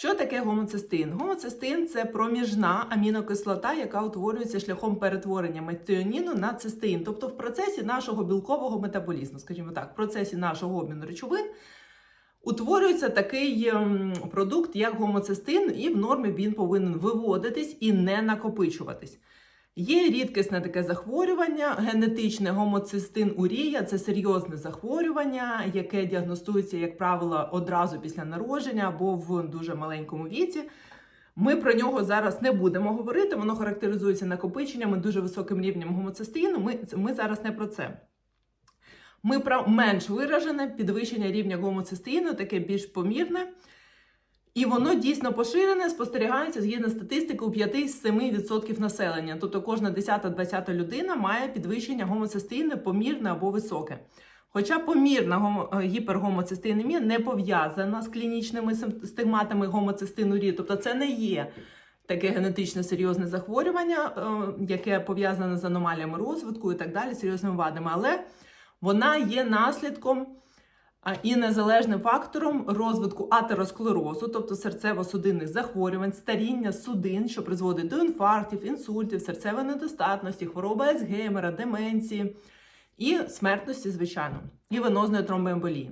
Що таке гомоцистин? Гомоцистин це проміжна амінокислота, яка утворюється шляхом перетворення метіоніну на цистеїн, тобто в процесі нашого білкового метаболізму, скажімо так, в процесі нашого обміну речовин. Утворюється такий ем, продукт, як гомоцистин, і в нормі він повинен виводитись і не накопичуватись. Є рідкісне таке захворювання, генетичне гомоцистин урія це серйозне захворювання, яке діагностується, як правило, одразу після народження або в дуже маленькому віці. Ми про нього зараз не будемо говорити, воно характеризується накопиченням і дуже високим рівнем гомоцистину. Ми, ми зараз не про це. Ми про менш виражене підвищення рівня гомоцистеїну, таке більш помірне. І воно дійсно поширене, спостерігається згідно статистики у 5-7% населення. Тобто кожна 10-20 людина має підвищення гомоцистеїну помірне або високе. Хоча помірна е, гіпергомоцистеїнемія не пов'язана з клінічними стигматами гомоцистинурії, тобто це не є таке генетично серйозне захворювання, е, яке пов'язане з аномаліями розвитку і так далі, серйозними вадами, але вона є наслідком і незалежним фактором розвитку атеросклерозу, тобто серцево-судинних захворювань, старіння судин, що призводить до інфарктів, інсультів, серцевої недостатності, хвороби Альцгеймера, деменції і смертності, звичайно, і венозної тромбоемболії.